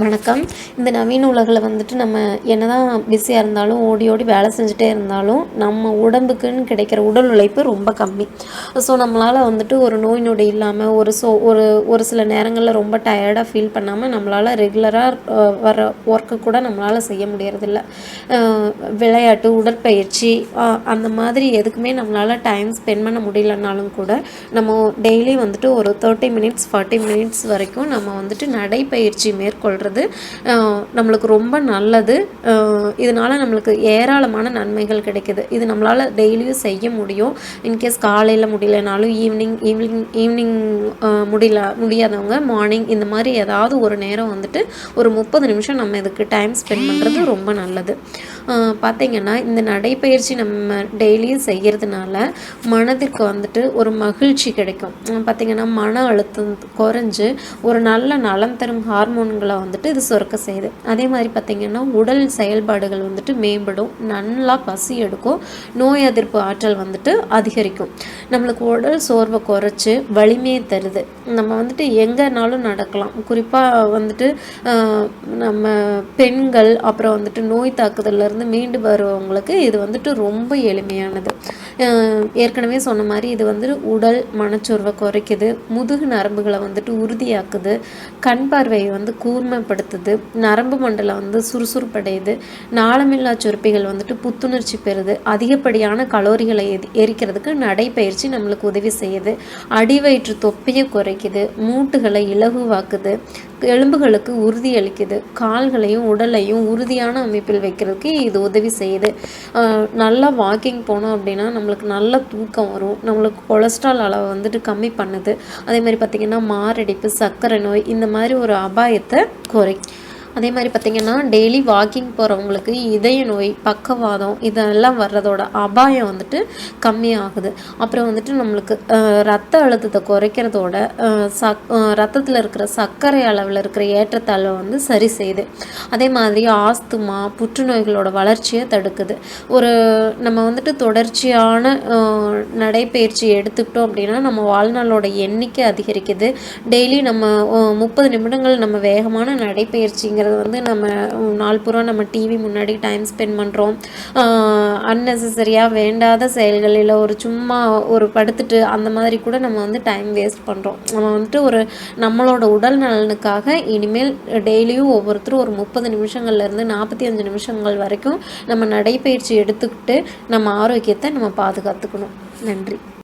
வணக்கம். இந்த நவீன உலகில் வந்துட்டு நம்ம என்ன தான் பிஸியாக இருந்தாலும் ஓடி ஓடி வேலை செஞ்சுட்டே இருந்தாலும் நம்ம உடம்புக்குன்னு கிடைக்கிற உடல் உழைப்பு ரொம்ப கம்மி. ஸோ நம்மளால் வந்துட்டு ஒரு நோய் நொடி இல்லாமல் ஒரு ஸோ ஒரு ஒரு சில நேரங்களில் ரொம்ப டயர்டாக ஃபீல் பண்ணாமல் நம்மளால் ரெகுலராக வர ஒர்க்கு கூட நம்மளால் செய்ய முடியறதில்ல. விளையாட்டு உடற்பயிற்சி அந்த மாதிரி எதுக்குமே நம்மளால் டைம் ஸ்பெண்ட் பண்ண முடியலனாலும் கூட நம்ம டெய்லி வந்துட்டு ஒரு தேர்ட்டி மினிட்ஸ் ஃபார்ட்டி மினிட்ஸ் வரைக்கும் நம்ம வந்துட்டு நடைப்பயிற்சி மேற்கொள்கிற பண்ணுறது நம்மளுக்கு ரொம்ப நல்லது. இதனால் நம்மளுக்கு ஏராளமான நன்மைகள் கிடைக்குது. இது நம்மளால் டெய்லியும் செய்ய முடியும். இன்கேஸ் காலையில் முடியலனாலும் ஈவினிங் ஈவினிங் ஈவினிங் முடியல முடியாதவங்க மார்னிங் இந்த மாதிரி ஏதாவது ஒரு நேரம் வந்துட்டு ஒரு முப்பது நிமிஷம் நம்ம இதுக்கு டைம் ஸ்பெண்ட் பண்ணுறது ரொம்ப நல்லது. பார்த்திங்கன்னா இந்த நடைப்பயிற்சி நம்ம டெய்லியும் செய்கிறதுனால மனதிற்கு வந்துட்டு ஒரு மகிழ்ச்சி கிடைக்கும். பார்த்திங்கன்னா மன அழுத்தம் குறைஞ்சு ஒரு நல்ல நலம் தரும் ஹார்மோன்களை வந்து வந்துட்டு இது சுரக்க செய்யுது. அதே மாதிரி பார்த்திங்கன்னா உடல் செயல்பாடுகள் வந்துட்டு மேம்படும் நல்லா பசி எடுக்கும் நோய் எதிர்ப்பு ஆற்றல் வந்துட்டு அதிகரிக்கும். நம்மளுக்கு உடல் சோர்வை குறைச்சி வலிமையை தருது. நம்ம வந்துட்டு எங்கேனாலும் நடக்கலாம். குறிப்பாக வந்துட்டு நம்ம பெண்கள் அப்புறம் வந்துட்டு நோய் தாக்குதல்லேருந்து மீண்டு வருவவங்களுக்கு இது வந்துட்டு ரொம்ப எளிமையானது. ஏற்கனவே சொன்ன மாதிரி இது வந்துட்டு உடல் மனச்சோர்வை குறைக்குது முதுகு நரம்புகளை வந்துட்டு உறுதியாக்குது கண் பார்வையை வந்து கூர்மைப்படுத்துது நரம்பு மண்டலம் வந்து சுறுசுறுப்படையுது நாளமில்லா சுரப்பிகள் வந்துட்டு புத்துணர்ச்சி பெறுது அதிகப்படியான கலோரிகளை எரிக்கிறதுக்கு நடைப்பயிற்சி நம்மளுக்கு உதவி செய்யுது அடிவயிற்று தொப்பையை குறைக்குது மூட்டுகளை இலகுவாக்குது எலும்புகளுக்கு உறுதியளிக்குது கால்களையும் உடலையும் உறுதியான அமைப்பில் வைக்கிறதுக்கு இது உதவி செய்யுது. நல்லா வாக்கிங் போனோம் அப்படின்னா நம்மளுக்கு நல்ல தூக்கம் வரும். நம்மளுக்கு கொலஸ்ட்ரால் அளவை வந்துட்டு கம்மி பண்ணுது. அதே மாதிரி பார்த்திங்கன்னா மாரடைப்பு சர்க்கரை நோய் இந்த மாதிரி ஒரு அபாயத்தை குறை அதே மாதிரி பார்த்திங்கன்னா டெய்லி வாக்கிங் போகிறவங்களுக்கு இதய நோய் பக்கவாதம் இதெல்லாம் வர்றதோட அபாயம் வந்துட்டு கம்மியாகுது. அப்புறம் வந்துட்டு நம்மளுக்கு ரத்த அழுத்தத்தை குறைக்கிறதோட சக் ரத்தத்தில் இருக்கிற சர்க்கரை அளவில் இருக்கிற ஏற்றத்தாழ்வை வந்து சரி செய்யுது. அதே மாதிரி ஆஸ்துமா புற்றுநோய்களோட வளர்ச்சியை தடுக்குது. ஒரு நம்ம வந்துட்டு தொடர்ச்சியான நடைப்பயிற்சி எடுத்துக்கிட்டோம் அப்படின்னா நம்ம வாழ்நாளோட எண்ணிக்கை அதிகரிக்குது. டெய்லி நம்ம முப்பது நிமிடங்கள் நம்ம வேகமான நடைப்பயிற்சிங்க அப்படிங்கிறது வந்து நம்ம நாள் பூரா நம்ம டிவி முன்னாடி டைம் ஸ்பெண்ட் பண்ணுறோம் அன்னெசரியாக வேண்டாத செயல்கள் இல்லை ஒரு சும்மா ஒரு படுத்துட்டு அந்த மாதிரி கூட நம்ம வந்து டைம் வேஸ்ட் பண்ணுறோம் நம்ம வந்துட்டு ஒரு நம்மளோட உடல் நலனுக்காக இனிமேல் டெய்லியும் ஒவ்வொருத்தரும் ஒரு முப்பது நிமிஷங்கள்லேருந்து நாற்பத்தி அஞ்சு நிமிஷங்கள் வரைக்கும் நம்ம நடைப்பயிற்சி எடுத்துக்கிட்டு நம்ம ஆரோக்கியத்தை நம்ம பாதுகாத்துக்கணும். நன்றி.